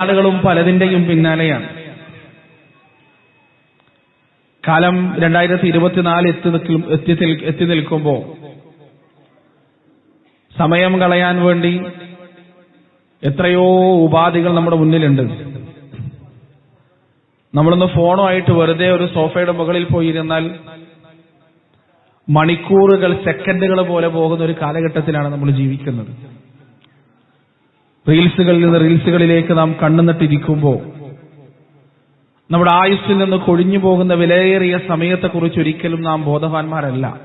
ആളുകളും പലതിന്റെയും പിന്നാലെയാണ്. കാലം രണ്ടായിരത്തി ഇരുപത്തിനാല് എത്തി എത്തി നിൽക്കുമ്പോൾ സമയം കളയാൻ വേണ്ടി എത്രയോ ഉപാധികൾ നമ്മുടെ മുന്നിലുണ്ട്. നമ്മളൊന്ന് ഫോണുമായിട്ട് വെറുതെ ഒരു സോഫയുടെ മുകളിൽ പോയിരുന്നാൽ മണിക്കൂറുകൾ സെക്കൻഡുകൾ പോലെ പോകുന്ന ഒരു കാലഘട്ടത്തിലാണ് നമ്മൾ ജീവിക്കുന്നത്. റീൽസുകളിൽ നിന്ന് റീൽസുകളിലേക്ക് നാം കണ്ണുനട്ടിരിക്കുമ്പോൾ നമ്മുടെ ആയുസ്സിൽ നിന്ന് കൊഴിഞ്ഞു പോകുന്ന വിലയേറിയ സമയത്തെക്കുറിച്ച് ഒരിക്കലും നാം ബോധവാന്മാരല്ല.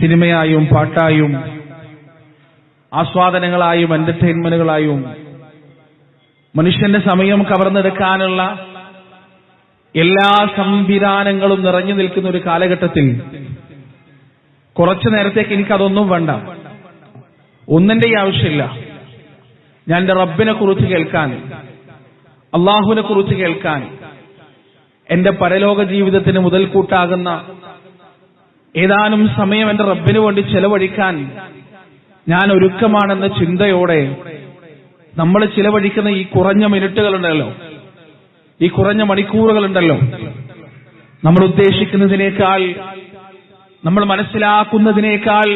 സിനിമയായും പാട്ടായും ആസ്വാദനങ്ങളായും എന്റർടൈൻമെന്റുകളായും മനുഷ്യന്റെ സമയം കവർന്നെടുക്കാനുള്ള എല്ലാ സംവിധാനങ്ങളും നിറഞ്ഞു നിൽക്കുന്ന ഒരു കാലഘട്ടത്തിൽ കുറച്ചു നേരത്തേക്ക് എനിക്കതൊന്നും വേണ്ട. ഒന്നിന്റെ ആവശ്യമില്ല. ഞാൻ എന്റെ റബ്ബിനെ കുറിച്ച് കേൾക്കാൻ അള്ളാഹുവിനെ കുറിച്ച് കേൾക്കാൻ എന്റെ പരലോക ജീവിതത്തിന് മുതൽക്കൂട്ടാകുന്ന ഏതാനും സമയം എന്റെ റബ്ബിന് വേണ്ടി ചെലവഴിക്കാൻ ഞാൻ ഒരുക്കമാണെന്ന ചിന്തയോടെ നമ്മൾ ചിലവഴിക്കുന്ന ഈ കുറഞ്ഞ മിനിറ്റുകളുണ്ടല്ലോ ഈ കുറഞ്ഞ മണിക്കൂറുകളുണ്ടല്ലോ നമ്മൾ ഉദ്ദേശിക്കുന്നതിനേക്കാൾ നമ്മൾ മനസ്സിലാക്കുന്നതിനേക്കാൾ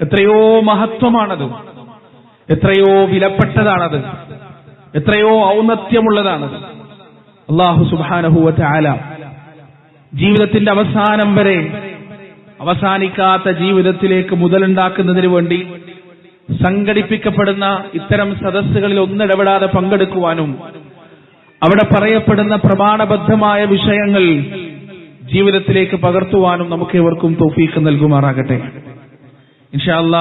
എത്രയോ മഹത്വമാണത്. എത്രയോ വിലപ്പെട്ടതാണത്. എത്രയോ ഔന്നത്യമുള്ളതാണത്. അള്ളാഹു സുബാനഹുവറ്റ ആല ജീവിതത്തിന്റെ അവസാനം വരെ അവസാനിക്കാത്ത ജീവിതത്തിലേക്ക് മുതലുണ്ടാക്കുന്നതിന് വേണ്ടി സംഘടിപ്പിക്കപ്പെടുന്ന ഇത്തരം സദസ്സുകളിൽ ഒന്നിടപെടാതെ പങ്കെടുക്കുവാനും അവിടെ പറയപ്പെടുന്ന പ്രമാണബദ്ധമായ വിഷയങ്ങൾ ജീവിതത്തിലേക്ക് പകർത്തുവാനും നമുക്ക് ഇവർക്കും തോഫീക്ക് നൽകുമാറാകട്ടെ. ഇൻഷാല്ല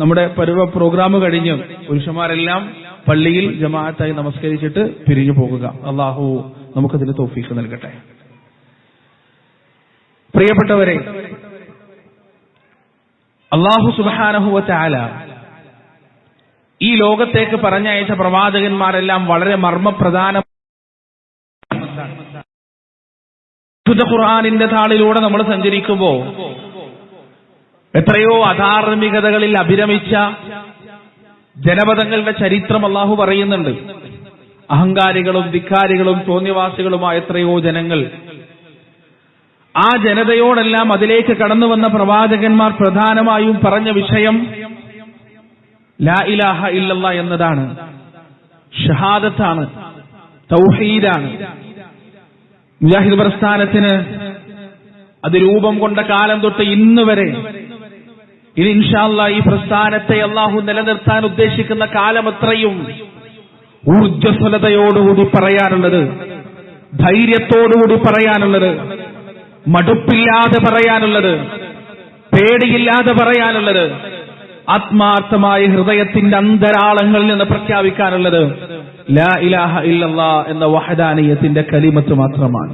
നമ്മുടെ പരുവ പ്രോഗ്രാം കഴിഞ്ഞ് പുരുഷന്മാരെല്ലാം പള്ളിയിൽ ജമാഅത്തായി നമസ്കരിച്ചിട്ട് പിരിഞ്ഞു പോകുക. അള്ളാഹു നമുക്കതിന് തോഫീക്ക് നൽകട്ടെ. പ്രിയപ്പെട്ടവരെ അള്ളാഹു സുബാനഹുവ ആല ഈ ലോകത്തേക്ക് പറഞ്ഞയച്ച പ്രവാചകന്മാരെല്ലാം വളരെ മർമ്മപ്രധാന ഖുർആാനിന്റെ താളിലൂടെ നമ്മൾ സഞ്ചരിക്കുമ്പോ എത്രയോ അധാർമികതകളിൽ അഭിരമിച്ച ജനപദങ്ങളുടെ ചരിത്രം അള്ളാഹു പറയുന്നുണ്ട്. അഹങ്കാരികളും ധിക്കാരികളും തോന്നിവാസികളുമായ എത്രയോ ജനങ്ങൾ. ആ ജനതയോടെല്ലാം അതിലേക്ക് കടന്നു വന്ന പ്രവാചകന്മാർ പ്രധാനമായും പറഞ്ഞ വിഷയം ലാ ഇലാഹ ഇല്ലല്ല എന്നതാണ്. ഷഹാദത്താണ്. തൗഹീദാണ്. മുജാഹിദ് പ്രസ്ഥാനത്തിന് അത് രൂപം കൊണ്ട കാലം തൊട്ട് ഇന്ന് വരെ ഇനി ഇൻഷാല്ല ഈ പ്രസ്ഥാനത്തെ അള്ളാഹു നിലനിർത്താൻ ഉദ്ദേശിക്കുന്ന കാലം അത്രയും ഊർജസ്വലതയോടുകൂടി പറയാനുള്ളത് ധൈര്യത്തോടുകൂടി പറയാനുള്ളത് മടുപ്പില്ലാതെ പറയാനുള്ളത് പേടിയില്ലാതെ പറയാനുള്ളത് ആത്മാർത്ഥമായ ഹൃദയത്തിന്റെ അന്തരാളങ്ങളിൽ നിന്ന് പ്രഖ്യാപിക്കാനുള്ളത് ലാ ഇലാഹ ഇല്ലല്ലാ എന്ന വഹദാനീയത്തിന്റെ കലിമത്ത് മാത്രമാണ്.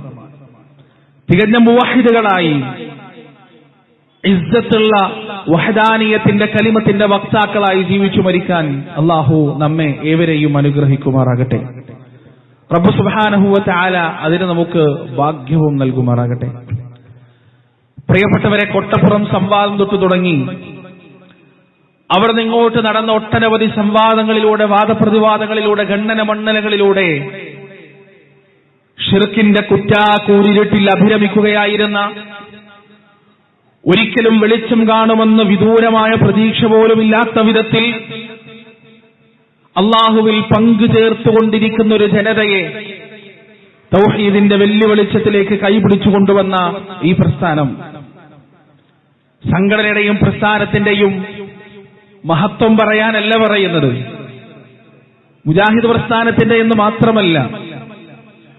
തികഞ്ഞ മുവാഹിദുകളായി ഇസ്സത്തുള്ള വഹദാനീയത്തിന്റെ കലിമത്തിന്റെ വക്താക്കളായി ജീവിച്ചു മരിക്കാൻ അള്ളാഹു നമ്മെ ഏവരെയും അനുഗ്രഹിക്കുമാറാകട്ടെ. റബ്ബു സുബാനഹുവത്തെ ആല അതിന് നമുക്ക് ഭാഗ്യവും നൽകുമാറാകട്ടെ. പ്രിയപ്പെട്ടവരെ കൊട്ടപ്പുറം സംവാദം തൊട്ടു തുടങ്ങി. അവർ നിങ്ങോട്ട് നടന്ന ഒട്ടനവധി സംവാദങ്ങളിലൂടെ വാദപ്രതിവാദങ്ങളിലൂടെ ഖണ്ഡന മണ്ഡലങ്ങളിലൂടെ ഷിർക്കിന്റെ കുറ്റാക്കൂരിരുട്ടിൽ അഭിരമിക്കുകയായിരുന്ന ഒരിക്കലും വെളിച്ചം കാണുമെന്ന് വിദൂരമായ പ്രതീക്ഷ പോലുമില്ലാത്ത വിധത്തിൽ അള്ളാഹുവിൽ പങ്കു ചേർത്തുകൊണ്ടിരിക്കുന്ന ഒരു ജനതയെ തൗഹീദിന്റെ വെല്ലു വെളിച്ചത്തിലേക്ക് കൈപിടിച്ചു ഈ പ്രസ്ഥാനം. സംഘടനയുടെയും പ്രസ്ഥാനത്തിന്റെയും മഹത്വം പറയാനല്ല പറയുന്നത്. മുജാഹിദ് പ്രസ്ഥാനത്തിന്റെ എന്ന് മാത്രമല്ല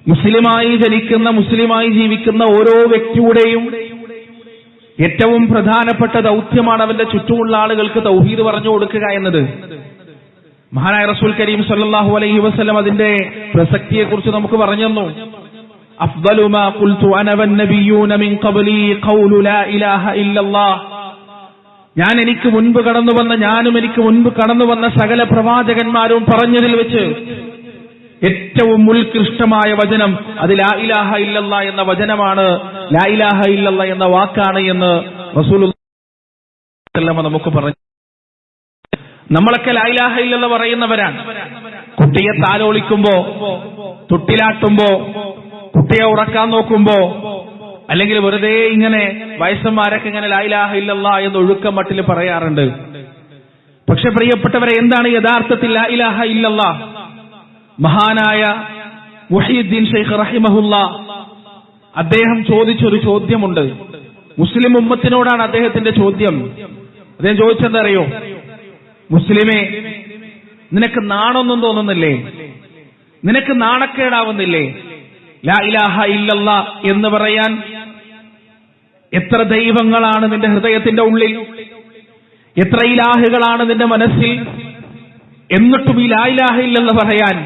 മുസ്ലിമായി ജനിക്കുന്ന മുസ്ലിമായി ജീവിക്കുന്ന ഓരോ വ്യക്തിയുടെയും ഏറ്റവും പ്രധാനപ്പെട്ട ദൗത്യമാണ് അവന്റെ ചുറ്റുമുള്ള ആളുകൾക്ക് തൗഹീദ് പറഞ്ഞു കൊടുക്കുക എന്നത്. മഹാനായ റസൂൽ കരീം സല്ലാഹു അലൈഹി വസ്ലം അതിന്റെ പ്രസക്തിയെ കുറിച്ച് നമുക്ക് പറഞ്ഞു ഞാൻ എനിക്ക് മുൻപ് കടന്നു വന്ന ഞാനും എനിക്ക് മുൻപ് കടന്നു വന്ന സകല പ്രവാചകന്മാരും പറഞ്ഞതിൽ വെച്ച് ഏറ്റവും ഉത്കൃഷ്ടമായ വചനം അതിൽ ആ ഇലാഹ ഇല്ലല്ല എന്ന വചനമാണ് ലാ ഇലാഹ ഇല്ലല്ല എന്ന വാക്കാണ് എന്ന് റസൂൽ നമുക്ക് പറഞ്ഞു. നമ്മളൊക്കെ ലാ ഇലാഹ ഇല്ലല്ല പറയുന്നവരാണ്. കുട്ടിയെ താലോളിക്കുമ്പോ തൊട്ടിലാട്ടുമ്പോ കുട്ടിയെ ഉറക്കാൻ നോക്കുമ്പോ അല്ലെങ്കിൽ വെറുതെ ഇങ്ങനെ വയസ്സന്മാരൊക്കെ ഇങ്ങനെ ലായിലാഹ ഇല്ലല്ല എന്ന് ഒഴുക്കം മട്ടിൽ പറയാറുണ്ട്. പക്ഷെ പ്രിയപ്പെട്ടവരെ എന്താണ് യഥാർത്ഥത്തിൽ ലാ ഇലാഹ ഇല്ലല്ലാ മഹാനായ മുഹീദ്ദീൻ ഷെയ്ഖ് റഹിമഹുല്ല അദ്ദേഹം ചോദിച്ചൊരു ചോദ്യമുണ്ട്. മുസ്ലിം ഉമ്മത്തിനോടാണ് അദ്ദേഹത്തിന്റെ ചോദ്യം. അദ്ദേഹം ചോദിച്ചെന്തറിയോ മുസ്ലിമേ നിനക്ക് നാണൊന്നും തോന്നുന്നില്ലേ? നിനക്ക് നാണക്കേടാവുന്നില്ലേ? ലാ ഇലാഹ ഇല്ലല്ല എന്ന് പറയാൻ എത്ര ദൈവങ്ങളാണ് നിന്റെ ഹൃദയത്തിന്റെ ഉള്ളിൽ? എത്ര ഇലാഹുകളാണ് നിന്റെ മനസ്സിൽ? എന്നിട്ടും ഈ ലാ ഇലാഹ ഇല്ലെന്ന് പറയാൻ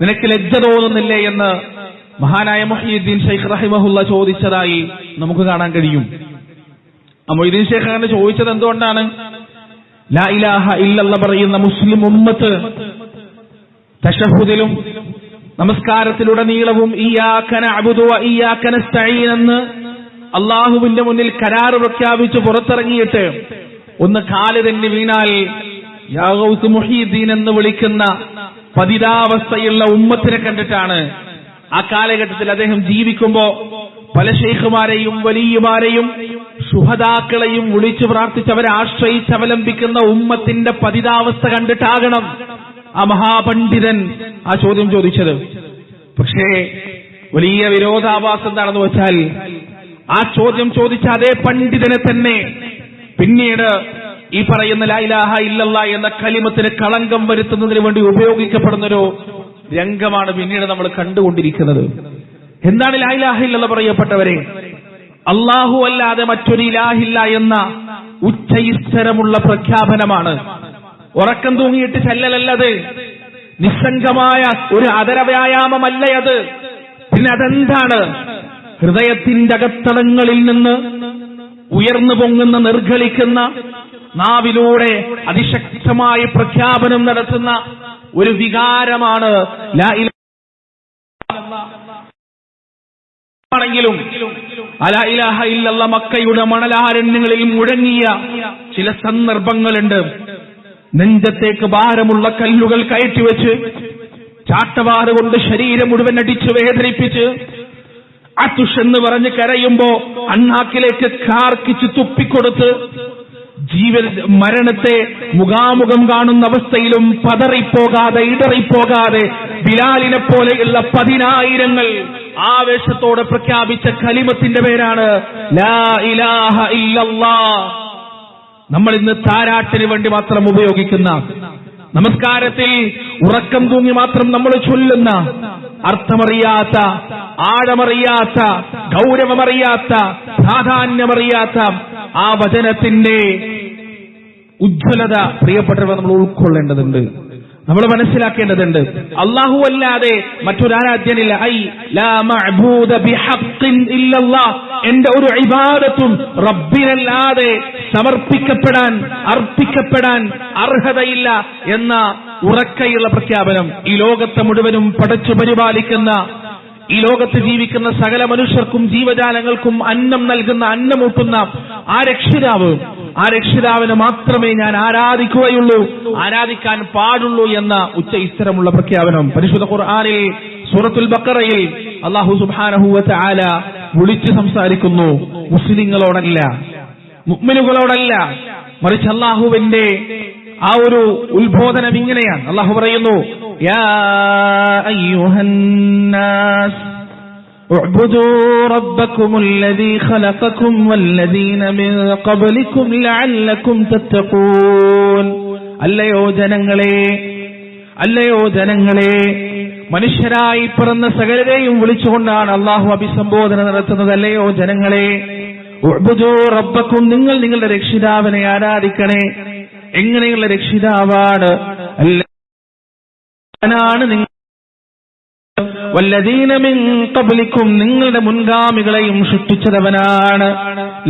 നിനക്ക് ലജ്ജ തോന്നുന്നില്ലേ എന്ന് മഹാനായ മൊഹീദ്ദീൻ ഷെയ്ഖ് റഹിമഹുല്ല ചോദിച്ചതായി നമുക്ക് കാണാൻ കഴിയും. മൊയ്തീൻ ഷെയ്ഖ് അങ്ങനെ ചോദിച്ചത് എന്തുകൊണ്ടാണ്? ലാ ഇലാഹ ഇല്ലല്ല പറയുന്ന മുസ്ലിം ഉമ്മത്ത് തഷഹുദിലും നമസ്കാരത്തിലുടനീളവും എന്ന് അള്ളാഹുവിന്റെ മുന്നിൽ കരാറ് പ്രഖ്യാപിച്ച് പുറത്തിറങ്ങിയിട്ട് ഒന്ന് കാൽ തന്നെ വീണാൽ യാഗൌസ് മുഹീദ്ദീൻ എന്ന് വിളിക്കുന്ന പതിതാവസ്ഥയുള്ള ഉമ്മത്തിനെ കണ്ടിട്ടാണ് ആ കാലഘട്ടത്തിൽ അദ്ദേഹം ജീവിക്കുമ്പോ പല ഷെയ്ഖുമാരെയും വലിയമാരെയും സുഹതാക്കളെയും വിളിച്ചു പ്രാർത്ഥിച്ചവരെ ആശ്രയിച്ചവലംബിക്കുന്ന ഉമ്മത്തിന്റെ പതിതാവസ്ഥ കണ്ടിട്ടാകണം ആ മഹാപണ്ഡിതൻ ആ ചോദ്യം ചോദിച്ചത്. പക്ഷേ വലിയ വിരോധാഭാസം എന്താണെന്ന് വെച്ചാൽ ആ ചോദ്യം ചോദിച്ച അതേ പണ്ഡിതനെ തന്നെ പിന്നീട് ഈ പറയുന്ന ലായിലാഹ ഇല്ലല്ല എന്ന കലിമത്തിന് കളങ്കം വരുത്തുന്നതിന് വേണ്ടി ഉപയോഗിക്കപ്പെടുന്നൊരു രംഗമാണ് പിന്നീട് നമ്മൾ കണ്ടുകൊണ്ടിരിക്കുന്നത്. എന്താണ് ലായിലാഹ ഇല്ലല്ല പറയപ്പെട്ടവരെ? അള്ളാഹു അല്ലാതെ മറ്റൊരു ഇലാഹില്ല എന്ന ഉച്ചയിസ്തരമുള്ള പ്രഖ്യാപനമാണ്. ഉറക്കം തൂങ്ങിയിട്ട് ചെല്ലലല്ലത്. നിസ്സംഗമായ ഒരു അതര വ്യായാമമല്ല അത്. പിന്നെ അതെന്താണ്? ഹൃദയത്തിന്റെ അകത്തടങ്ങളിൽ നിന്ന് ഉയർന്നു പൊങ്ങുന്ന നിർഗളിക്കുന്ന നാവിലൂടെ അതിശക്തമായ പ്രഖ്യാപനം നടത്തുന്ന ഒരു വികാരമാണ്. ലാ ഇലാഹ മക്കയുടെ മണലാരണ്യങ്ങളിൽ മുഴങ്ങിയ ചില സന്ദർഭങ്ങളുണ്ട്. നെഞ്ചത്തേക്ക് ഭാരമുള്ള കല്ലുകൾ കയറ്റിവെച്ച് ചാട്ടവാറ് കൊണ്ട് ശരീരം മുഴുവൻ അടിച്ചു വേദനിപ്പിച്ച് അതുഷ് എന്ന് പറഞ്ഞ് കരയുമ്പോ അണ്ണാക്കിലേക്ക് കാർക്കിച്ച് തുപ്പിക്കൊടുത്ത് ജീവൻ മരണത്തെ മുഖാമുഖം കാണുന്ന അവസ്ഥയിലും പതറിപ്പോകാതെ ഇടറിപ്പോകാതെ ബിലാലിനെ പോലെയുള്ള പതിനായിരങ്ങൾ ആവേശത്തോടെ പ്രഖ്യാപിച്ച കലിമത്തിന്റെ പേരാണ് ലാ ഇലാഹ നമ്മൾ ഇന്ന് താരാട്ടിന് വേണ്ടി മാത്രം ഉപയോഗിക്കുന്ന നമസ്കാരത്തിൽ ഉറക്കം തൂങ്ങി മാത്രം നമ്മൾ ചൊല്ലുന്ന അർത്ഥമറിയാത്ത ആഴമറിയാത്ത ഗൗരവമറിയാത്ത പ്രാധാന്യമറിയാത്ത ആ വചനത്തിന്റെ ഉജ്ജ്വലത പ്രിയപ്പെട്ടവർ നമ്മൾ ഉൾക്കൊള്ളേണ്ടതുണ്ട്. നമ്മൾ മനസ്സിലാക്കേണ്ടതുണ്ട്. അള്ളാഹു അല്ലാതെ മറ്റൊരാരാധ്യനില്ല. ഐ ലാ മഅബൂദ എന്റെ ഒരു ഇബാദത്തും റബ്ബിനല്ലാതെ സമർപ്പിക്കപ്പെടാൻ അർപ്പിക്കപ്പെടാൻ അർഹതയില്ല എന്ന ഉറക്കയുള്ള പ്രഖ്യാപനം ഈ ലോകത്തെ മുഴുവനും പടച്ചു പരിപാലിക്കുന്ന ഈ ലോകത്ത് ജീവിക്കുന്ന സകല മനുഷ്യർക്കും ജീവജാലങ്ങൾക്കും അന്നം നൽകുന്ന അന്നമൂട്ടുന്ന ആ രക്ഷിതാവ് ആ രക്ഷിതാവിനെ മാത്രമേ ഞാൻ ആരാധിക്കുകയുള്ളൂ ആരാധിക്കാൻ പാടുള്ളൂ എന്ന ഉച്ച ഇത്തരമുള്ള പ്രഖ്യാപനം പരിശുദ്ധ ഖുർആാനിൽ സൂറത്തുൽ ബക്കറയിൽ അള്ളാഹു സുബാനഹുവ ആല വിളിച്ചു സംസാരിക്കുന്നു. മുസ്ലിങ്ങളോടല്ല മുക്മിനുകളോടല്ല മറിച്ച് അള്ളാഹുവിന്റെ ആ ഒരു ഉത്ബോധനം ഇങ്ങനെയാണ്. അള്ളാഹു പറയുന്നു അല്ലയോ ജനങ്ങളെ അല്ലയോ ജനങ്ങളെ മനുഷ്യരായി പിറന്ന സകലരെയും വിളിച്ചുകൊണ്ടാണ് അള്ളാഹു അഭിസംബോധന നടത്തുന്നത്. അല്ലയോ ജനങ്ങളെ റബ്ബക്കും നിങ്ങൾ നിങ്ങളുടെ രക്ഷിതാവിനെ ആരാധിക്കണേ. എങ്ങനെയുള്ള രക്ഷിതാവാണ്? അല്ലാണ് നിങ്ങൾ വല്ലദീന മിൻ ഖബ്ലിക്കും നിങ്ങളുടെ മുൻഗാമികളെയും സൃഷ്ടിച്ചതവനാണ്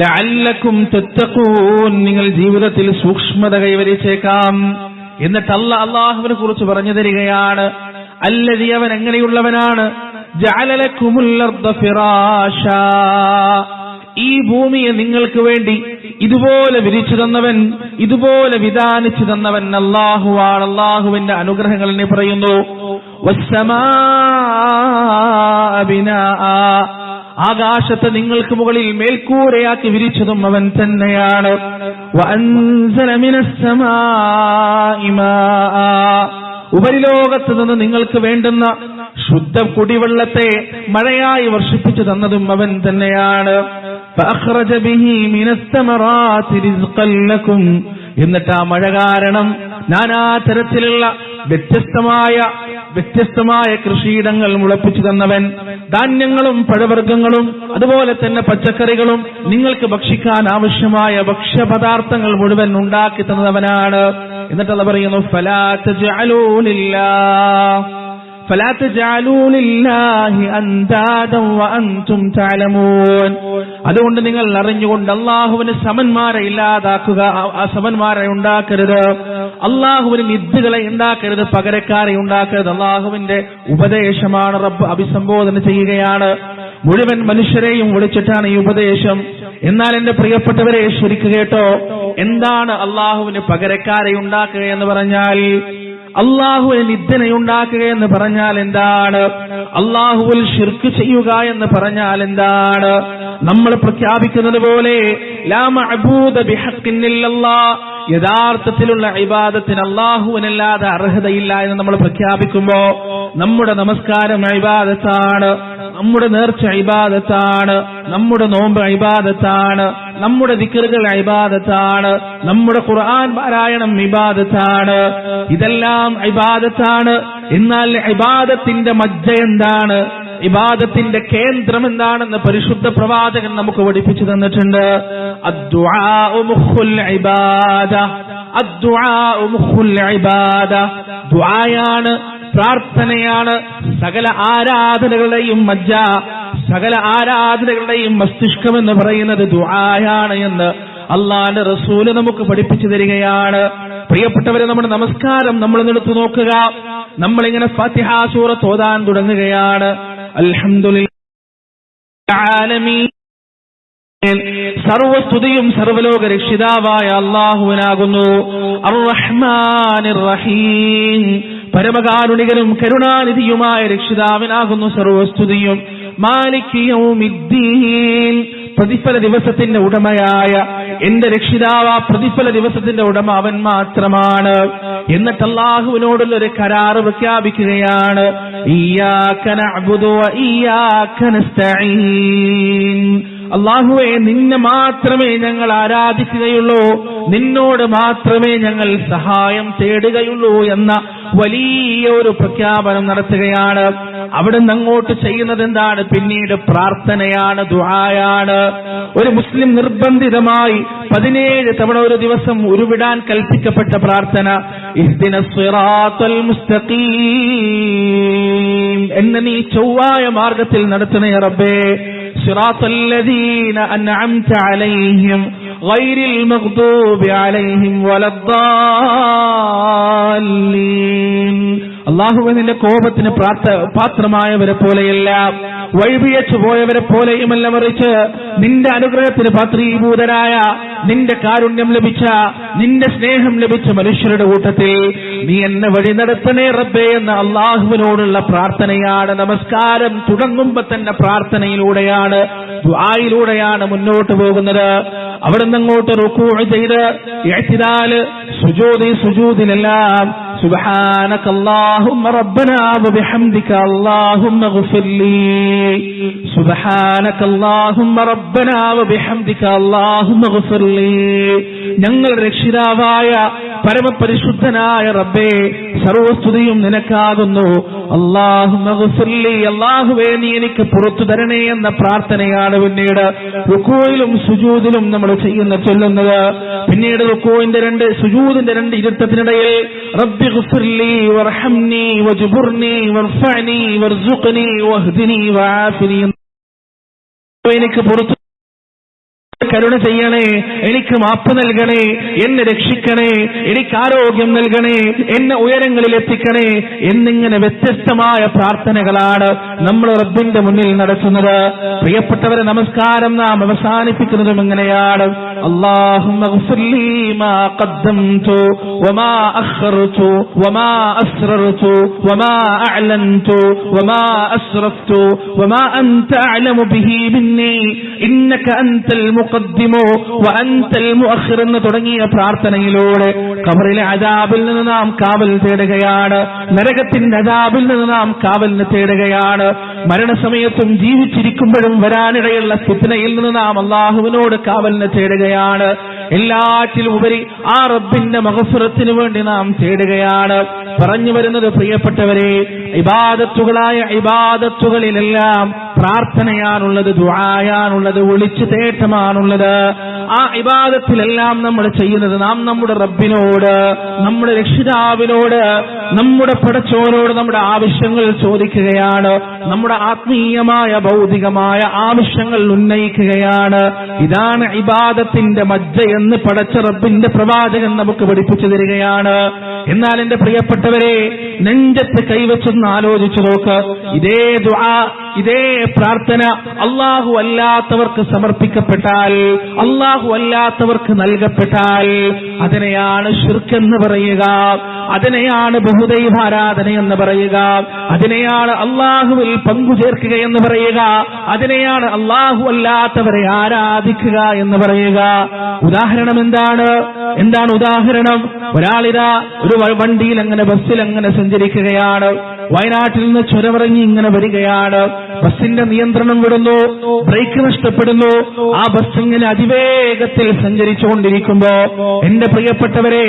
ലഅല്ലക്കും തത്തഖൂൻ നിങ്ങൾ ജീവിതത്തിൽ സൂക്ഷ്മത കൈവരിച്ചേക്കാം. എന്നിട്ട് അല്ല അള്ളാഹുവിനെ കുറിച്ച് പറഞ്ഞു തരികയാണ്. അല്ലതി അവൻ എങ്ങനെയുള്ളവനാണ്? ജാലലക്കുമുല്ലർദ്ദ ഫിറാഷ. ഈ ഭൂമിയെ നിങ്ങൾക്ക് വേണ്ടി ഇതുപോലെ വിരിച്ചു തന്നവൻ ഇതുപോലെ വിധാനിച്ചു തന്നവൻ അള്ളാഹുവാണ് അള്ളാഹുവിന്റെ അനുഗ്രഹങ്ങൾ എന്നെ പറയുന്നു. ആകാശത്തെ നിങ്ങൾക്ക് മുകളിൽ മേൽക്കൂരയാക്കി വിരിച്ചതും അവൻ തന്നെയാണ്. ഉപരിലോകത്ത് നിന്ന് നിങ്ങൾക്ക് വേണ്ടുന്ന ശുദ്ധ കുടിവെള്ളത്തെ മഴയായി വർഷിപ്പിച്ചു തന്നതും അവൻ തന്നെയാണ് فأخرج به من الثمرات رزقا لكم എന്നിട്ട് ആ മഴ കാരണം നാനാ തരത്തിലുള്ള വ്യത്യസ്തമായ വ്യത്യസ്തമായ കൃഷിയിടങ്ങൾ മുളപ്പിച്ചു തന്നവൻ ധാന്യങ്ങളും പഴവർഗ്ഗങ്ങളും അതുപോലെ തന്നെ പച്ചക്കറികളും നിങ്ങൾക്ക് ഭക്ഷിക്കാൻ ആവശ്യമായ ഭക്ഷ്യപദാർത്ഥങ്ങൾ മുഴുവൻ ഉണ്ടാക്കി തന്നവനാണ് എന്നിട്ടത് പറയുന്നു ഫലാത്ത് فلا تجعلوا لله أندادا وأنتم تعلمون അതുകൊണ്ട് നിങ്ങൾ അറിഞ്ഞുകൊണ്ട് അള്ളാഹുവിന് സമന്മാരെ ഇല്ലാതാക്കുക ആ- ആ സമന്മാരെ ഉണ്ടാക്കരുത് അള്ളാഹുവിന് നിദ്ദുകളെ ഉണ്ടാക്കരുത് പകരക്കാരെ ഉണ്ടാക്കരുത് അള്ളാഹുവിന്റെ ഉപദേശമാണ് റബ്ബ് അഭിസംബോധന ചെയ്യുകയാണ് മുഴുവൻ മനുഷ്യരെയും വിളിച്ചിട്ടാണ് ഈ ഉപദേശം എന്നാൽ എന്റെ പ്രിയപ്പെട്ടവരെ ശരിക്കു കേട്ടോ എന്താണ് അള്ളാഹുവിന് പകരക്കാരെ ഉണ്ടാക്കുക എന്ന് പറഞ്ഞാൽ അള്ളാഹുവിനെ നിദ്ദനയുണ്ടാക്കുക എന്ന് പറഞ്ഞാൽ എന്താണ്? അള്ളാഹുവിൽ ഷിർക്ക് ചെയ്യുക എന്ന് പറഞ്ഞാൽ എന്താണ്? നമ്മൾ പ്രഖ്യാപിക്കുന്നത് പോലെ. യഥാർത്ഥത്തിലുള്ള ഇബാദത്തിന് അള്ളാഹുവിനല്ലാതെ അർഹതയില്ല എന്ന് നമ്മൾ പ്രഖ്യാപിക്കുമ്പോ നമ്മുടെ നമസ്കാരം ഇബാദത്താണ് നമ്മുടെ നേർച്ച ഇബാദത്താണ് നമ്മുടെ നോമ്പ് ഇബാദത്താണ് നമ്മുടെ ദിക്കറുകൾ ഇബാദത്താണ് നമ്മുടെ ഖുർആൻ പാരായണം ഇബാദത്താണ് ഇതെല്ലാം ഇബാദത്താണ് എന്നാൽ ഇബാദത്തിന്റെ മജ്ജ എന്താണ് ഇബാദത്തിന്റെ കേന്ദ്രം എന്താണെന്ന് പരിശുദ്ധ പ്രവാചകൻ നമുക്ക് പഠിപ്പിച്ചു തന്നിട്ടുണ്ട്. ദുആയാണ് പ്രാർത്ഥനയാണ് സകല ആരാധനകളുടെയും മജ്ജ സകല ആരാധനകളുടെയും മസ്തിഷ്കം എന്ന് പറയുന്നത് ദുആയാണ് എന്ന് അള്ളാന്റെ റസൂൽ നമുക്ക് പഠിപ്പിച്ചു തരികയാണ്. പ്രിയപ്പെട്ടവരെ നമ്മുടെ നമസ്കാരം നമ്മൾ എടുത്തു നോക്കുക. നമ്മളിങ്ങനെ ഫത്തിഹാസൂറ തോതാൻ തുടങ്ങുകയാണ്. സർവസ്തുതിയും സർവലോക രക്ഷിതാവായ അള്ളാഹുവിനാകുന്നു. റഹീം പരമകാരുണികനും കരുണാനിധിയുമായ രക്ഷിതാവിനാകുന്നു സർവസ്തുതിയും. മാലിക് പ്രതിഫല ദിവസത്തിന്റെ ഉടമയായ എന്റെ രക്ഷിതാവ് ആ പ്രതിഫല ദിവസത്തിന്റെ ഉടമ അവൻ മാത്രമാണ്. എന്നിട്ട് അള്ളാഹുവിനോടുള്ള ഒരു കരാറ് പ്രഖ്യാപിക്കുകയാണ്. ഇയ്യാക അള്ളാഹുവെ നിന്നെ മാത്രമേ ഞങ്ങൾ ആരാധിക്കുകയുള്ളൂ. നിന്നോട് മാത്രമേ ഞങ്ങൾ സഹായം തേടുകയുള്ളൂ എന്ന വലിയ ഒരു പ്രഖ്യാപനം നടത്തുകയാണ്. അവിടുന്ന് അങ്ങോട്ട് ചെയ്യുന്നത് എന്താണ്? പിന്നീട് പ്രാർത്ഥനയാണ് ദുഹായാണ് ഒരു മുസ്ലിം നിർബന്ധിതമായി പതിനേഴ് തവണ ഒരു ദിവസം ഉരുവിടാൻ കൽപ്പിക്കപ്പെട്ട പ്രാർത്ഥന എന്ന നീ ചൊവ്വായ മാർഗത്തിൽ നടത്തണേ റബ്ബേ. صراط الذين أنعمت عليهم غير المغضوب عليهم ولا الضالين അള്ളാഹുവെ നിന്റെ കോപത്തിന് പ്രാർത്ഥ- പാത്രമായവരെ പോലെയല്ല വഴിപിഴച്ചു പോയവരെ പോലെയുമല്ല മറിച്ച് നിന്റെ അനുഗ്രഹത്തിന് പാത്രീഭൂതരായ നിന്റെ കാരുണ്യം ലഭിച്ച നിന്റെ സ്നേഹം ലഭിച്ച മനുഷ്യരുടെ കൂട്ടത്തിൽ നീ എന്നെ വഴി നടത്തണേ റബ്ബേ എന്ന അള്ളാഹുവിനോടുള്ള പ്രാർത്ഥനയാണ്. നമസ്കാരം തുടങ്ങുമ്പോ തന്നെ പ്രാർത്ഥനയിലൂടെയാണ് ദുആയിലൂടെയാണ് മുന്നോട്ട് പോകുന്നത്. അവിടെ നിന്നങ്ങോട്ട് റുക്കൂഴ് റുക്കൂ ചെയ്ത് എഴുത്തിനാല് സുജോതി സുജൂതിലെല്ലാം سبحانك اللهم ربنا وبحمدك اللهم اغفر لي سبحانك اللهم ربنا وبحمدك اللهم اغفر لي ഞങ്ങൾ രക്ഷിതാവായ പരമപരിശുദ്ധനായ റബ്ബേ സർവസ്തുതിയും നിനക്കാകുന്നു. അള്ളാഹു അള്ളാഹുവേ നീ എനിക്ക് പുറത്തു തരണേ എന്ന പ്രാർത്ഥനയാണ് പിന്നീട് റുക്കോയിലും സുജൂദിലും നമ്മൾ ചെയ്യുന്ന ചൊല്ലുന്നത്. പിന്നീട് റുക്കോയിന്റെ രണ്ട് സുജൂദിന്റെ രണ്ട് ഇരുത്തത്തിനിടയിൽ റബ്ബി ഗുഫിർലി വർഹംനി വജുബുർനി വർഫനി വർസുഖ്നി വഹ്ദിനി വാഫിനി എനിക്ക് പുറത്തു കരുണ ചെയ്യണേ എനിക്ക് മാപ്പ് നൽകണേ എന്നെ രക്ഷിക്കണേ എനിക്ക് ആരോഗ്യം നൽകണേ എന്നെ ഉയരങ്ങളിൽ എത്തിക്കണേ എന്നിങ്ങനെ വ്യത്യസ്തമായ പ്രാർത്ഥനകളാണ് നമ്മൾ റബ്ബിന്റെ മുന്നിൽ നടത്തുന്നത് പ്രിയപ്പെട്ടവരെ നമസ്കാരം നാം അവസാനിപ്പിക്കുന്നതും എങ്ങനെയാണ് اللهم اغفر لي ما قدمت وما أخرت وما أسررت وما أعلنت وما أسرفت وما أنت أعلم به مني إنك أنت മുഖദ്ദിമോ വൻതൽ മുഅഖിർ എന്ന് തുടങ്ങിയ പ്രാർത്ഥനയിലൂടെ കബറിലെ അദാബിൽ നിന്ന് നാം കാവൽ തേടുകയാണ്. നരകത്തിന്റെ അദാബിൽ നിന്ന് നാം കാവലിന് തേടുകയാണ്. മരണസമയത്തും ജീവിച്ചിരിക്കുമ്പോഴും വരാനിടയുള്ള ഫിത്നയിൽ നിന്ന് നാം അള്ളാഹുവിനോട് കാവലിന് തേടുകയാണ്. എല്ലാറ്റിലും ഉപരി ആ റബ്ബിന്റെ മകഫുറത്തിനു വേണ്ടി നാം തേടുകയാണ്. പറഞ്ഞു വരുന്നത് പ്രിയപ്പെട്ടവരെ ഇബാദത്തുകളായ ഇബാദത്തുകളിലെല്ലാം പ്രാർത്ഥനയാണുള്ളത് ദുആയാണുള്ളത് ഒളിച്ചു തേട്ടമാണുള്ളത്. ആ ഇബാദത്തിലെല്ലാം നമ്മൾ ചെയ്യുന്നത് നാം നമ്മുടെ റബ്ബിനോട് നമ്മുടെ രക്ഷിതാവിനോട് നമ്മുടെ പടച്ചോനോട് നമ്മുടെ ആവശ്യങ്ങൾ ചോദിക്കുകയാണ്. നമ്മുടെ ആത്മീയമായ ഭൗതികമായ ആവശ്യങ്ങൾ ഉന്നയിക്കുകയാണ്. ഇതാണ് ഇബാദത്തിന്റെ മജ്ജ എന്ന് പടച്ച റബ്ബിന്റെ പ്രവാചകൻ നമുക്ക് പഠിപ്പിച്ചു തരികയാണ്. എന്നാൽ എന്റെ പ്രിയപ്പെട്ടവരെ നെഞ്ചത്ത് കൈവച്ചെന്ന് ആലോചിച്ചു നോക്ക്. ഇതേ ദുആ ഇതേ പ്രാർത്ഥന അള്ളാഹു അല്ലാത്തവർക്ക് സമർപ്പിക്കപ്പെട്ടാൽ അള്ളാഹു അല്ലാത്തവർക്ക് നൽകപ്പെട്ടാൽ അതിനെയാണ് ശുർക്കെന്ന് പറയുക. അതിനെയാണ് ബഹുദൈവ ആരാധന എന്ന് പറയുക. അതിനെയാണ് അള്ളാഹുവിൽ പങ്കുചേർക്കുക എന്ന് പറയുക. അതിനെയാണ് അള്ളാഹു അല്ലാത്തവരെ ആരാധിക്കുക എന്ന് പറയുക. ഉദാഹരണം എന്താണ്? എന്താണ് ഉദാഹരണം? ഒരാളിതാ ഒരു വണ്ടിയിൽ അങ്ങനെ ബസ്സിൽ അങ്ങനെ സഞ്ചരിക്കുകയാണ്. വയനാട്ടിൽ നിന്ന് ചുരമിറങ്ങി ഇങ്ങനെ വരികയാണ്. ബസ്സിന്റെ നിയന്ത്രണം വിടുന്നു ബ്രേക്ക് നഷ്ടപ്പെടുന്നു. ആ ബസ് ഇങ്ങനെ അതിവേഗത്തിൽ സഞ്ചരിച്ചുകൊണ്ടിരിക്കുമ്പോ എന്റെ പ്രിയപ്പെട്ടവരെ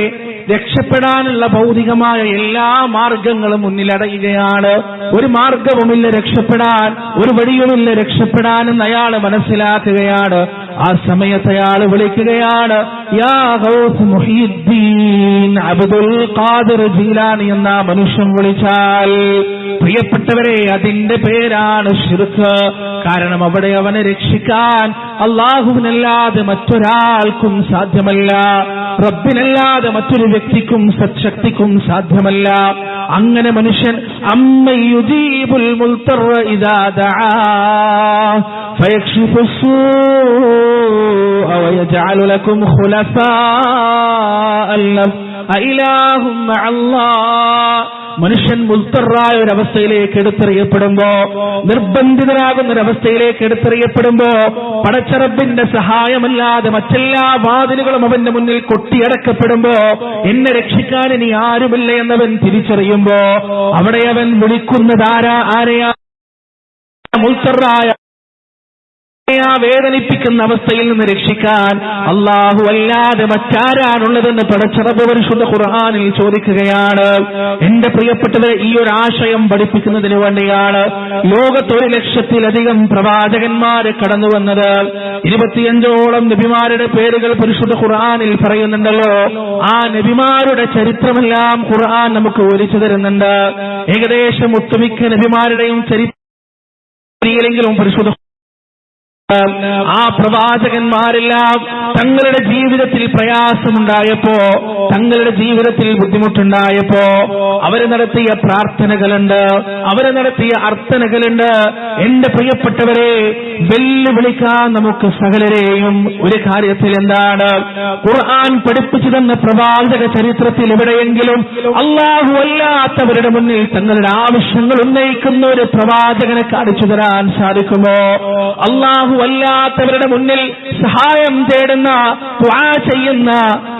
രക്ഷപ്പെടാനുള്ള ഭൗതികമായ എല്ലാ മാർഗങ്ങളും മുന്നിലടയുകയാണ്. ഒരു മാർഗവുമില്ല രക്ഷപ്പെടാൻ ഒരു വഴിയുമില്ല രക്ഷപ്പെടാനെന്ന് അയാൾ മനസ്സിലാക്കുകയാണ്. ആ സമയത്ത് അയാൾ വിളിക്കുകയാണ് മുഹീദ്ദീൻ അബ്ദുൽ ഖാദിർ ജീലാനി എന്ന മനുഷ്യൻ വിളിച്ചാൽ പ്രിയപ്പെട്ടവരെ അതിന്റെ പേരാണ് ഷിർക്ക് കാരണം അവിടെ അവനെ രക്ഷിക്കാൻ അള്ളാഹുവിനല്ലാതെ മറ്റൊരാൾക്കും സാധ്യമല്ല റബ്ബിനല്ലാതെ മറ്റൊരു വ്യക്തിക്കും സത്ശക്തിക്കും സാധ്യമല്ല അങ്ങനെ മനുഷ്യൻ അമ്മയുദീബുൽ മുൽത്തർ ഇദാ ദആ ഫയക്ഷിഫു السوء ويجعل لكم خلفاء الأرض أإله مع الله മനുഷ്യൻ മുൽത്തറായ ഒരവസ്ഥയിലേക്ക് എടുത്തെറിയപ്പെടുമ്പോ നിർബന്ധിതരാകുന്ന ഒരവസ്ഥയിലേക്ക് എടുത്തെറിയപ്പെടുമ്പോ പടച്ചറബിന്റെ സഹായമല്ലാതെ മറ്റെല്ലാ വാതിലുകളും അവന്റെ മുന്നിൽ കൊട്ടിയടക്കപ്പെടുമ്പോ എന്നെ രക്ഷിക്കാൻ ഇനി ആരുമില്ല എന്നവൻ തിരിച്ചറിയുമ്പോ അവിടെ അവൻ വിളിക്കുന്നതാരാ ആരെയാ? മുൽത്തറായ വേദനിപ്പിക്കുന്ന അവസ്ഥയിൽ നിന്ന് രക്ഷിക്കാൻ അള്ളാഹു അല്ലാതെ മറ്റാരാണുള്ളതെന്ന് പടച്ചറബ് പരിശുദ്ധ ഖുർഹാനിൽ ചോദിക്കുകയാണ്. എന്റെ പ്രിയപ്പെട്ടവരെ ഈ ഒരു ആശയം പഠിപ്പിക്കുന്നതിന് വേണ്ടിയാണ് ലോകത്തൊരു ലക്ഷത്തിലധികം പ്രവാചകന്മാര് കടന്നു വന്നത്. ഇരുപത്തിയഞ്ചോളം നബിമാരുടെ പേരുകൾ പരിശുദ്ധ ഖുർആാനിൽ പറയുന്നുണ്ടല്ലോ. ആ നബിമാരുടെ ചരിത്രമെല്ലാം ഖുർആൻ നമുക്ക് ഒലിച്ചു തരുന്നുണ്ട്. ഏകദേശം ഒട്ടുമിക്ക നബിമാരുടെയും ചരിത്രം പരിശുദ്ധ ആ പ്രവാചകന്മാരെല്ലാം. തങ്ങളുടെ ജീവിതത്തിൽ പ്രയാസമുണ്ടായപ്പോ തങ്ങളുടെ ജീവിതത്തിൽ ബുദ്ധിമുട്ടുണ്ടായപ്പോ അവർ നടത്തിയ പ്രാർത്ഥനകളുണ്ട് അവർ നടത്തിയ അർത്ഥനകളുണ്ട്. എന്റെ പ്രിയപ്പെട്ടവരെ വെല്ലുവിളിക്കാൻ നമുക്ക് സകലരെയും ഒരു കാര്യത്തിൽ എന്താണ്? ഖുർആൻ പഠിപ്പിച്ചു തന്ന പ്രവാചക ചരിത്രത്തിൽ എവിടെയെങ്കിലും അള്ളാഹു അല്ലാത്തവരുടെ മുന്നിൽ തങ്ങളുടെ ആവശ്യങ്ങൾ ഉന്നയിക്കുന്ന ഒരു പ്രവാചകനെ കാണിച്ചു തരാൻ സാധിക്കുമോ? അള്ളാഹു അല്ലാത്തവരുടെ മുന്നിൽ സഹായം തേടുന്ന ചെയ്യുന്ന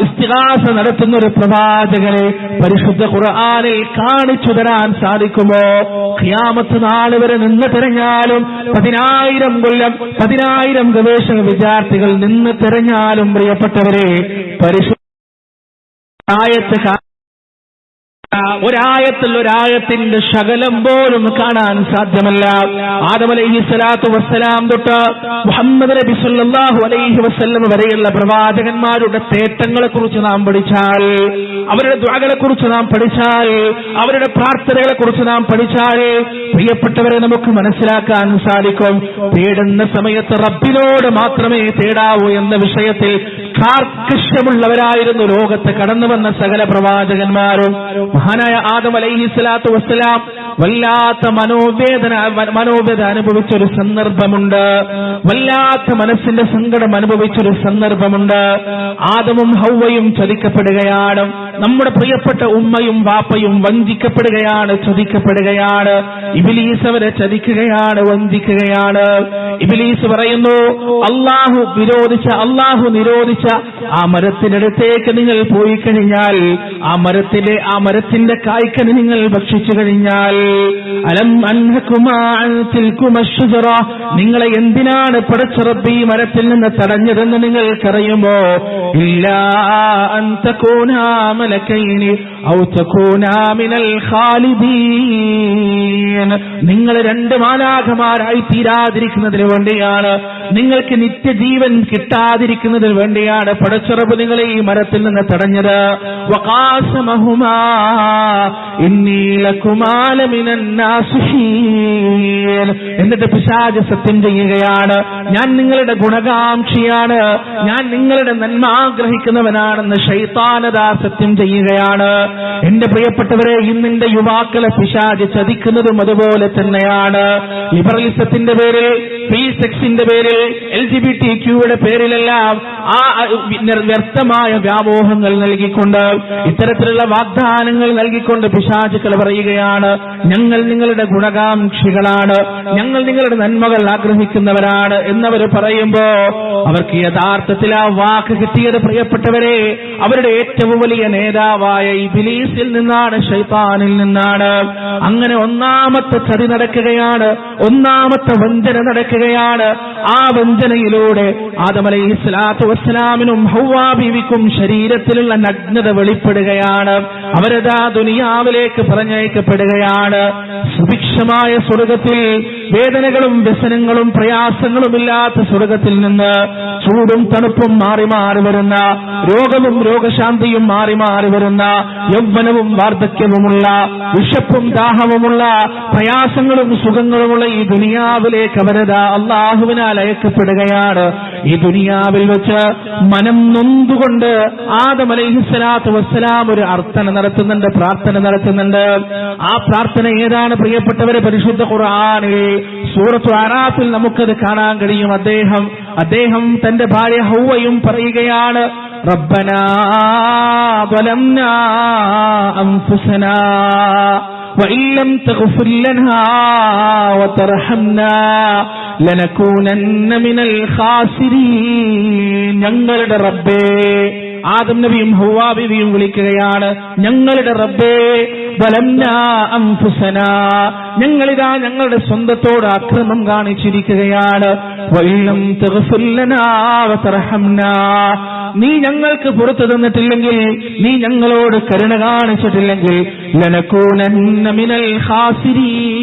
ഇസ്തിഹാസ നടത്തുന്ന ഒരു പ്രവാചകനെ പരിശുദ്ധ ഖുർആാനിൽ കാണിച്ചു തരാൻ സാധിക്കുമോ? ഖിയാമത്ത് നാൾ വരെ നിന്ന് തിരഞ്ഞാലും പതിനായിരം കൊല്ലം പതിനായിരം ഗവേഷക വിദ്യാർത്ഥികൾ നിന്ന് തിരഞ്ഞാലും പ്രിയപ്പെട്ടവരെ പരിശുദ്ധ ആയത്ത് ഒരായത്തിൽ ഒരായത്തിന്റെ ശകലം പോലും കാണാൻ സാധ്യമല്ല. ആദം അലൈഹി സ്വലാത്തു വസ്സലാം തൊട്ട് മുഹമ്മദ് നബി സല്ലാഹു അലൈഹി വസല്ലം വരെയുള്ള പ്രവാചകന്മാരുടെ തേട്ടങ്ങളെ കുറിച്ച് നാം പഠിച്ചാൽ അവരുടെ ദ്വാകളെ കുറിച്ച് നാം പഠിച്ചാൽ അവരുടെ പ്രാർത്ഥനകളെ കുറിച്ച് നാം പഠിച്ചാൽ പ്രിയപ്പെട്ടവരെ നമുക്ക് മനസ്സിലാക്കാൻ സാധിക്കും. തേടുന്ന സമയത്ത് റബ്ബിനോട് മാത്രമേ തേടാവൂ എന്ന വിഷയത്തിൽ കാർക്കശ്യമുള്ളവരായിരുന്നു ലോകത്ത് കടന്നു വന്ന സകല പ്രവാചകന്മാരും. മഹാനായ ആദം അലൈഹി സ്വലാത്തു വസ്സലാം വല്ലാത്ത മനോവേദന മനോവേദന അനുഭവിച്ചൊരു സന്ദർഭമുണ്ട്. വല്ലാത്ത മനസ്സിന്റെ സങ്കടം അനുഭവിച്ചൊരു സന്ദർഭമുണ്ട്. ആദമും ഹൗവയും ചതിക്കപ്പെടുകയാണ്. നമ്മുടെ പ്രിയപ്പെട്ട ഉമ്മയും വാപ്പയും വഞ്ചിക്കപ്പെടുകയാണ് ചതിക്കപ്പെടുകയാണ്. ഇബിലീസ് അവരെ ചതിക്കുകയാണ് വഞ്ചിക്കുകയാണ്. ഇബിലീസ് പറയുന്നു അള്ളാഹു വിരോധിച്ച അള്ളാഹു നിരോധിച്ച ആ മരത്തിനടുത്തേക്ക് നിങ്ങൾ പോയി കഴിഞ്ഞാൽ ആ മരത്തിലെ ആ മരത്തിന്റെ കായ്ക്കന് നിങ്ങൾ ഭക്ഷിച്ചു കഴിഞ്ഞാൽ അലം നിങ്ങളെ എന്തിനാണ് പടച്ചുറപ്പ് ഈ മരത്തിൽ നിന്ന് തടഞ്ഞതെന്ന് നിങ്ങൾക്കറിയുമോ? ഇല്ല നിങ്ങൾ രണ്ട് മാലാഖമാരായി തീരാതിരിക്കുന്നതിന് വേണ്ടിയാണ് നിങ്ങൾക്ക് നിത്യജീവൻ കിട്ടാതിരിക്കുന്നതിന് വേണ്ടിയാണ് പടച്ചുറപ്പ് നിങ്ങളെ ഈ മരത്തിൽ നിന്ന് തടഞ്ഞത്. വകാശമഹുമാ എന്നിട്ട് പിശാജ് സത്യം ചെയ്യുകയാണ്. ഞാൻ നിങ്ങളുടെ ഗുണകാംക്ഷിയാണ്. ഞാൻ നിങ്ങളുടെ നന്മ ആഗ്രഹിക്കുന്നവനാണെന്ന് ശൈത്താനതാ സത്യം ചെയ്യുകയാണ്. എന്റെ പ്രിയപ്പെട്ടവരെ ഇന്നിന്റെ യുവാക്കളെ പിശാജ് ചതിക്കുന്നതും അതുപോലെ തന്നെയാണ്. ലിബറലിസത്തിന്റെ പേരിൽ ഫ്രീ സെക്സിന്റെ പേരിൽ എൽ ജി ബി ടി ക്യൂയുടെ പേരിലെല്ലാം ആ വ്യർത്ഥമായ വ്യാമോഹങ്ങൾ നൽകിക്കൊണ്ട് ഇത്തരത്തിലുള്ള വാഗ്ദാനങ്ങൾ നൽകിക്കൊണ്ട് പിശാചുക്കൾ പറയുകയാണ് ഞങ്ങൾ നിങ്ങളുടെ ഗുണകാംക്ഷികളാണ്. ഞങ്ങൾ നിങ്ങളുടെ നന്മകൾ ആഗ്രഹിക്കുന്നവരാണ് എന്നവർ പറയുമ്പോ അവർക്ക് യഥാർത്ഥത്തിൽ ആ വാക്ക് കിട്ടിയത് പ്രിയപ്പെട്ടവരെ അവരുടെ ഏറ്റവും വലിയ നേതാവായ ഈ ബിലീസിൽ നിന്നാണ് ഷൈത്താനിൽ നിന്നാണ്. അങ്ങനെ ഒന്നാമത്തെ ചതി നടക്കുകയാണ് ഒന്നാമത്തെ വഞ്ചന നടക്കുകയാണ്. ആ വഞ്ചനയിലൂടെ ആദമലൈ ഇസ്ലാത്തു വസ്സലാമിനും ഹൗവാ ബീവിക്കും ശരീരത്തിലുള്ള നഗ്നത വെളിപ്പെടുകയാണ്. അവരതാ ദുനിയാവിലേക്ക് പറഞ്ഞയക്കപ്പെടുകയാണ്. സുഭിക്ഷമായ സ്വർഗത്തിൽ വേദനകളും വ്യസനങ്ങളും പ്രയാസങ്ങളുമില്ലാത്ത സ്വർഗത്തിൽ നിന്ന് ചൂടും തണുപ്പും മാറി മാറി വരുന്ന രോഗവും രോഗശാന്തിയും മാറി മാറി വരുന്ന യൗവനവും വാർദ്ധക്യവുമുള്ള വിഷപ്പും ദാഹവുമുള്ള പ്രയാസങ്ങളും സുഖങ്ങളുമുള്ള ഈ ദുനിയാവിലേക്ക് അവരത അള്ളാഹുവിനാൽ അയക്കപ്പെടുകയാണ്. ഈ ദുനിയാവിൽ വെച്ച് മനം നൊന്തുകൊണ്ട് ആദം വസ്സലാം ഒരു അർത്ഥന നടത്തുന്നുണ്ട് പ്രാർത്ഥന നടത്തുന്നുണ്ട്. ആ പ്രാർത്ഥന ഏതാണ് പ്രിയപ്പെട്ടവരെ പരിശുദ്ധ ഖുർആനിൽ സൂറത്തു ആറാഫിൽ നമുക്കത് കാണാൻ കഴിയും അദ്ദേഹം അദ്ദേഹം തന്റെ ഭാര്യ ഹൗവയും പറയുകയാണ് റബ്ബനാ ظلمنا أنفسنا وإن لم تغفر لنا وترحمنا لنكونن من الخاسرين ഞങ്ങളുടെ റബ്ബേ ആദം നബിയും ഹൗവാബിബിയും വിളിക്കുകയാണ്. ഞങ്ങളുടെ റബ്ബേ അംഫുസന. ഞങ്ങളിതാ ഞങ്ങളുടെ സ്വന്തത്തോട് അക്രമം കാണിച്ചിരിക്കുകയാണ്. നീ ഞങ്ങൾക്ക് പുറത്തു തന്നിട്ടില്ലെങ്കിൽ നീ ഞങ്ങളോട് കരുണ കാണിച്ചിട്ടില്ലെങ്കിൽ ലനകൂനന്ന ഹാസിരി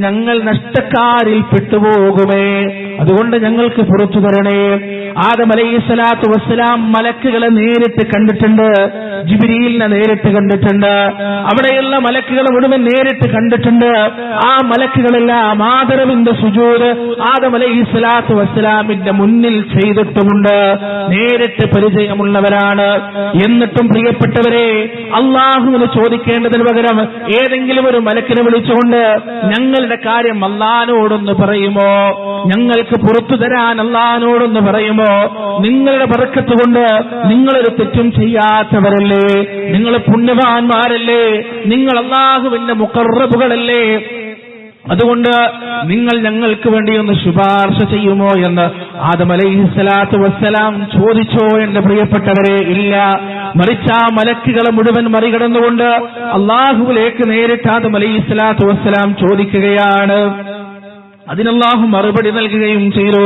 ഞങ്ങൾ നഷ്ടക്കാരിൽ പെട്ടുപോകുമേ. അതുകൊണ്ട് ഞങ്ങൾക്ക് പുറത്തു തരണേ. ആദം അലൈഹി സ്വലാത്തു വസ്സലാം മലക്കുകളെ നേരിട്ട് കണ്ടിട്ടുണ്ട്. ജിബിരിയിലിനെ നേരിട്ട് കണ്ടിട്ടുണ്ട്. അവിടെയുള്ള മലക്കുകളെ മുഴുവൻ നേരിട്ട് കണ്ടിട്ടുണ്ട്. ആ മലക്കുകളെല്ലാം ആദരവിന്റെ സുജൂര് ആദം അലൈഹി സ്വലാത്തു വസ്സലാമിന്റെ മുന്നിൽ ചെയ്തിട്ടുമുണ്ട്. നേരിട്ട് പരിചയമുള്ളവരാണ്. എന്നിട്ടും പ്രിയപ്പെട്ടവരെ അള്ളാഹുവിന് ചോദിക്കേണ്ടതിന് പകരം ഏതെങ്കിലും ഒരു മലക്കിനെ വിളിച്ചുകൊണ്ട് ഞങ്ങളുടെ കാര്യം അള്ളഹാനോടൊന്ന് പറയുമോ? ഞങ്ങൾക്ക് പുറത്തു തരാൻ അള്ളഹാനോടൊന്ന് പറയുമോ? നിങ്ങളുടെ പറക്കത്ത് കൊണ്ട് നിങ്ങളൊരു തെറ്റും ചെയ്യാത്തവരല്ലേ? നിങ്ങൾ പുണ്യവാന്മാരല്ലേ? നിങ്ങൾ അള്ളാഹുവിന്റെ മുക്കറബുകളല്ലേ അതുകൊണ്ട് നിങ്ങൾ ഞങ്ങൾക്ക് വേണ്ടി ഒന്ന് ശുപാർശ ചെയ്യുമോ എന്ന് ആദം അലൈഹി സ്വലാത്തു വസ്സലാം ചോദിച്ചോ എന്റെ പ്രിയപ്പെട്ടവരെ ഇല്ല. മറിച്ച ആ മലക്കുകളെ മുഴുവൻ മറികടന്നുകൊണ്ട് അള്ളാഹുവിലേക്ക് നേരിട്ട് ആദം അലൈഹി സ്വലാത്തു വസ്സലാം ചോദിക്കുകയാണ്. അതിനല്ലാഹു മറുപടി നൽകുകയും ചെയ്തു.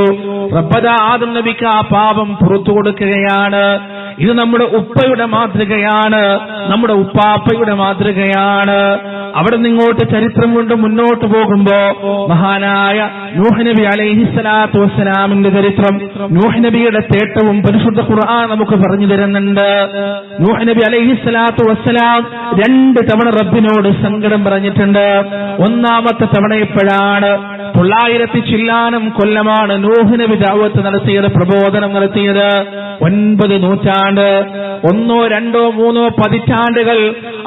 റബ്ബദ ആദം നബിക്ക് ആ പാപം പുറത്തു കൊടുക്കുകയാണ്. ഇത് നമ്മുടെ ഉപ്പയുടെ മാതൃകയാണ്. നമ്മുടെ ഉപ്പാപ്പയുടെ മാതൃകയാണ്. അവിടെ നിങ്ങോട്ട് ചരിത്രം കൊണ്ട് മുന്നോട്ട് പോകുമ്പോ മഹാനായ നൂഹ് നബി അലൈഹിസ്സലാത്തു വസ്സലാമിന്റെ ചരിത്രം നൂഹ് നബിയുടെ തേട്ടവും പരിശുദ്ധ ഖുർആൻ നമുക്ക് പറഞ്ഞു തരുന്നുണ്ട്. നൂഹ് നബി അലൈഹിസ്സലാത്തു വസ്സലാം രണ്ട് തവണ റബ്ബിനോട് സങ്കടം പറഞ്ഞിട്ടുണ്ട്. ഒന്നാമത്തെ തവണ എപ്പോഴാണ്? തൊള്ളായിരത്തി ചില്ലാനം കൊല്ലമാണ് നൂഹ് നബി ദാവത്ത് നടത്തിയത് പ്രബോധനം നടത്തിയത്. ഒൻപത് നൂറ്റാണ്ട് ഒന്നോ രണ്ടോ മൂന്നോ പതിറ്റാണ്ടുകൾ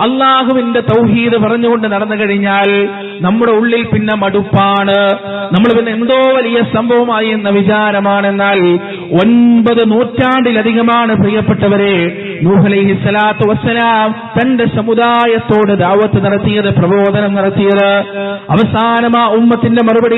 അള്ളാഹുവിന്റെ തൗഹീദ് പറഞ്ഞുകൊണ്ട് നടന്നു കഴിഞ്ഞാൽ നമ്മുടെ ഉള്ളിൽ പിന്നെ മടുപ്പാണ്. നമ്മൾ പിന്നെ എന്തോ വലിയ സംഭവമായി എന്ന വിചാരമാണെന്നാൽ ഒൻപത് നൂറ്റാണ്ടിലധികമാണ് പ്രിയപ്പെട്ടവരെ നൂഹലൈഹി സ്വലാത്തു വസ്സലാം തന്റെ സമുദായത്തോട് ദാവത്ത് നടത്തിയത് പ്രബോധനം നടത്തിയത്. അവസാനം ആ ഉമ്മത്തിന്റെ മറുപടി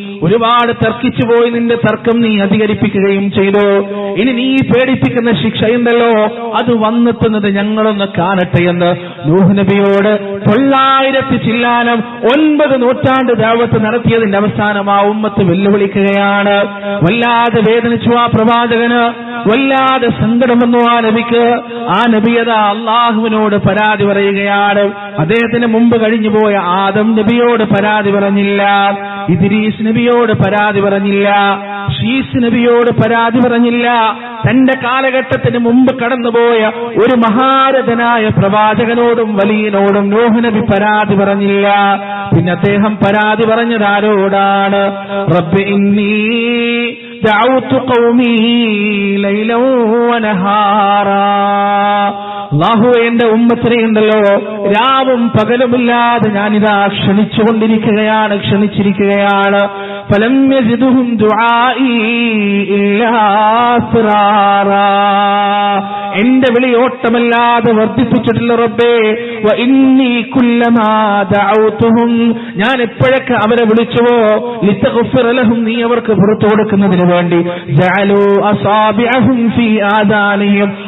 ഒരുപാട് തർക്കിച്ചു പോയി നിന്റെ തർക്കം നീ അധികരിപ്പിക്കുകയും ചെയ്തു. ഇനി നീ പേടിപ്പിക്കുന്ന ശിക്ഷയുണ്ടല്ലോ അത് വന്നെത്തുന്നത് ഞങ്ങളൊന്ന് കാണട്ടെ എന്ന് നൂഹ് നബിയോട് തൊള്ളായിരത്തി ചില്ലാനം ഒൻപത് നൂറ്റാണ്ട് ദാവത്ത് നടത്തിയതിന്റെ അവസാനം ആ ഉമ്മത്ത് വെല്ലുവിളിക്കുകയാണ്. വല്ലാതെ വേദനിച്ചു ആ പ്രവാചകന്. വല്ലാതെ സങ്കടം വന്നു ആ നബിക്ക്. ആ നബിയത അള്ളാഹുവിനോട് പരാതി പറയുകയാണ്. അദ്ദേഹത്തിന് മുമ്പ് കഴിഞ്ഞു പോയ ആദം നബിയോട് പരാതി പറഞ്ഞില്ല. ഇദ്രീസ് നബിയോട് പരാതി പറഞ്ഞില്ല. ഷീസ് നബിയോട് പരാതി പറഞ്ഞില്ല. തന്റെ കാലഘട്ടത്തിന് മുമ്പ് കടന്നുപോയ ഒരു മഹാരഥനായ പ്രവാചകനോടും വലിയനോടും നോഹ് നബി പരാതി പറഞ്ഞില്ല. പിന്നെ അദ്ദേഹം പരാതി പറഞ്ഞതാരോടാണ് റബ്ബ് ഇന്നീ دعوت قومي ليلا ونهارا അള്ളാഹു എന്റെ ഉമ്മത്തിനെ ഉണ്ടല്ലോ രാവും പകലുമില്ലാതെ ഞാനിതാ ക്ഷണിച്ചുകൊണ്ടിരിക്കുകയാണ് ക്ഷണിച്ചിരിക്കുകയാണ് ഫലം യജിദുഹും ദുആഇ ഇല്ലാ ഫിറാറാ. എന്റെ വിളിയോട്ടമല്ലാതെ വർദ്ധിപ്പിച്ചിട്ടില്ല റബ്ബേ വ ഇന്നി കുല്ലമാ ദഅൗതുഹും ഞാൻ എപ്പോഴൊക്കെ അവരെ വിളിച്ചുവോ ലിതഗ്ഫിറ ലഹും നീ അവർക്ക് പുറത്തു കൊടുക്കുന്നതിന് വേണ്ടി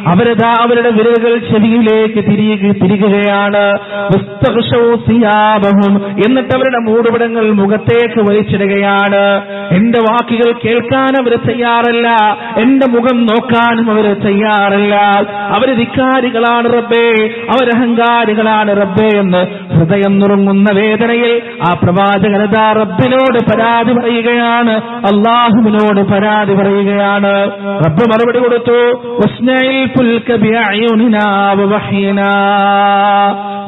അവരതാ അവരുടെ വിരലുകൾ ചെവിയിലേക്ക് തിരികെ തിരികുകയാണ് എന്നിട്ട് അവരുടെ മൂടുപടങ്ങൾ മുഖത്തേക്ക് വലിച്ചിടുകയാണ്. എന്റെ വാക്കുകൾ കേൾക്കാൻ അവർ തയ്യാറല്ല. എന്റെ മുഖം നോക്കാനും അവർ തയ്യാറല്ല. അവർ ധിക്കാരികളാണ് റബ്ബേ. അവരഹങ്കാരികളാണ് റബ്ബേ എന്ന് ഹൃദയം നുറുങ്ങുന്ന വേദനയിൽ ആ പ്രവാചകനതാ റബ്ബിനോട് പരാതി പറയുകയാണ്. അള്ളാഹുവിനോട് പരാതി പറയുകയാണ്. റബ്ബ് മറുപടി കൊടുത്തു.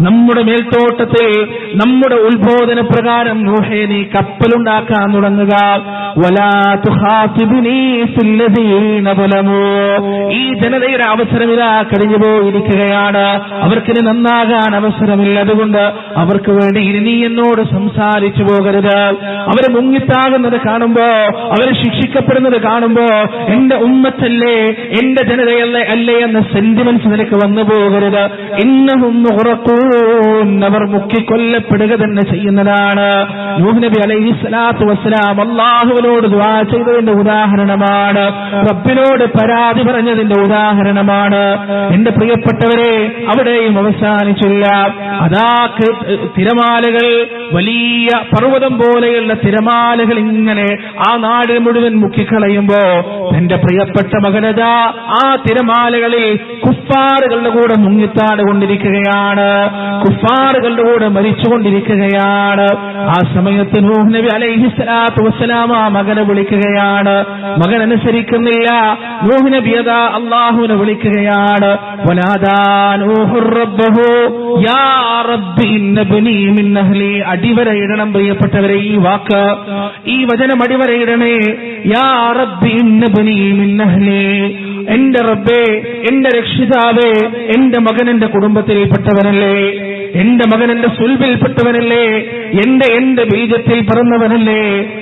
നമ്മുടെ മേൽത്തോട്ടത്തിൽ നമ്മുടെ ഉത്ബോധന പ്രകാരം നീ കപ്പലുണ്ടാക്കാൻ തുടങ്ങുക. ഈ ജനതയുടെ അവസരം കഴിഞ്ഞു പോയിരിക്കുകയാണ് അവർക്കിനി നന്നാകാൻ അവസരമില്ല അതുകൊണ്ട് അവർക്ക് വേണ്ടി ഇനി നീ എന്നോട് സംസാരിച്ചു പോകരുത്. അവരെ മുങ്ങിത്താകുന്നത് കാണുമ്പോ അവർ ശിക്ഷിക്കപ്പെടുന്നത് കാണുമ്പോ എന്റെ ഉമ്മത്തല്ലേ എന്റെ ജനതയല്ലേ അല്ലേ എന്ന സെന്റിമെന്റ്സ് നിനക്ക് വന്നു പോകരുത്. മുഹറക്കൂൻ അവർ മുക്കിക്കൊല്ലപ്പെടുക തന്നെ ചെയ്യുന്നതാണ്. നബി അലൈഹി സ്വലാത്തു വസ്സലാം അള്ളാഹുവിനോട് ദ്വാ ചെയ്തതിന്റെ ഉദാഹരണമാണ്. റബ്ബിനോട് പരാതി പറഞ്ഞതിന്റെ ഉദാഹരണമാണ്. എന്റെ പ്രിയപ്പെട്ടവരെ അവിടെയും അവസാനിച്ചില്ല. അതാ തിരമാലകൾ വലിയ പർവതം പോലെയുള്ള തിരമാലകൾ ഇങ്ങനെ ആ നാട് മുഴുവൻ മുക്കിക്കളയുമ്പോ എന്റെ പ്രിയപ്പെട്ട മകനജ ആ തിരമാലകളിൽ കുഫാറുകളുടെ കൂടെ മുങ്ങിത്താടുകൊണ്ടിരിക്കുകയാണ് കുഫാറുകളുടെ കൂടെ മരിച്ചുകൊണ്ടിരിക്കുകയാണ് ആ സമയത്ത് നൂഹ് നബി അലൈഹി സ്വലാത്തു വസ്സലാം ആ മകനെ വിളിക്കുകയാണ്. മകൻ അനുസരിക്കുന്നില്ല. നൂഹ് നബി അതാ അള്ളാഹുവിനെ വിളിക്കുകയാണ്. അടിവരയിടണം പ്രിയപ്പെട്ടവരെ ഈ വാക്ക്. ഈ വചനം അടിവരയിടണേ യാ റബ്ബി ഇന്ന أخرجني من نهلي എന്റെ റബ്ബേ എന്റെ രക്ഷിതാവേ എന്റെ മകൻ എന്റെ കുടുംബത്തിൽപ്പെട്ടവനല്ലേ? എന്റെ മകൻ എന്റെ സുൽബിൽപ്പെട്ടവനല്ലേ? എന്റെ എന്റെ ബീജത്തിൽ പിറന്നവനല്ലേ?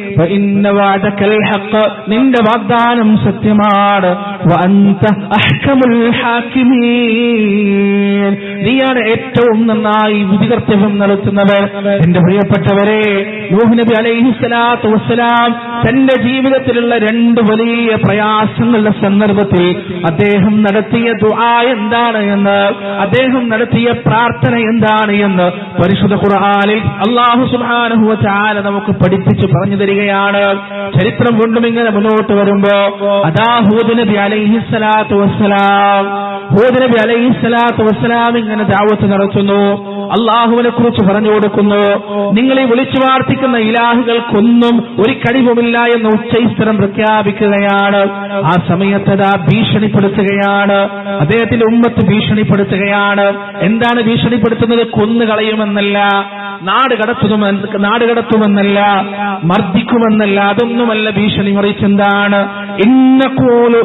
നിന്റെ വാഗ്ദാനം സത്യമാണ്. നീയാണ് ഏറ്റവും നന്നായി വിധികർത്തവ്യം നടത്തുന്നവർ എന്റെ പ്രിയപ്പെട്ടവരെ നബി അലൈഹിസ്സലാത്തു വസ്സലാം തന്റെ ജീവിതത്തിലുള്ള രണ്ട് വലിയ പ്രയാസങ്ങളുടെ സന്ദർഭത്തിൽ അദ്ദേഹം നടത്തിയ ദുആ എന്താണ് എന്ന്? അദ്ദേഹം നടത്തിയ പ്രാർത്ഥന എന്താണ് എന്ന്? പരിശുദ്ധ ഖുർആനിൽ അള്ളാഹു വ തആല നമുക്ക് പഠിപ്പിച്ചു പറഞ്ഞു തരികയാണ്. ചരിത്രം കൊണ്ടും ഇങ്ങനെ മുന്നോട്ട് വരുമ്പോ അതാ ഹൂദ് നബി അലൈഹി സ്വലാത്തു വസ്സലാം ഹൂദ് നബി അലൈഹി സ്വലാത്തു വസ്സലാം ഇങ്ങനെ ദാവത്ത് നടത്തുന്നു. അള്ളാഹുവിനെ കുറിച്ച് പറഞ്ഞു കൊടുക്കുന്നു. നിങ്ങളെ വിളിച്ചു പ്രാർത്ഥിക്കുന്ന ഇലാഹുകൾക്കൊന്നും ഒരു കഴിവുമില്ല എന്ന് ഉച്ചൈസ്തരം പ്രഖ്യാപിക്കുകയാണ്. ആ സമയത്തതാ ഭീഷണിപ്പെടുത്തുകയാണ്. അദ്ദേഹത്തിന്റെ ഉമ്മത്ത് ഭീഷണിപ്പെടുത്തുകയാണ്. എന്താണ് ഭീഷണിപ്പെടുത്തുന്നത്? കൊന്നുകളയുമെന്നല്ല നാട് കടത്തുമെന്ന് നാട് കടത്തുമെന്നല്ല മർദ്ദിക്കുമെന്നല്ല അതൊന്നുമല്ല ഭീഷണി മറിച്ച് എന്താണ്? ഇന്നക്കൂലു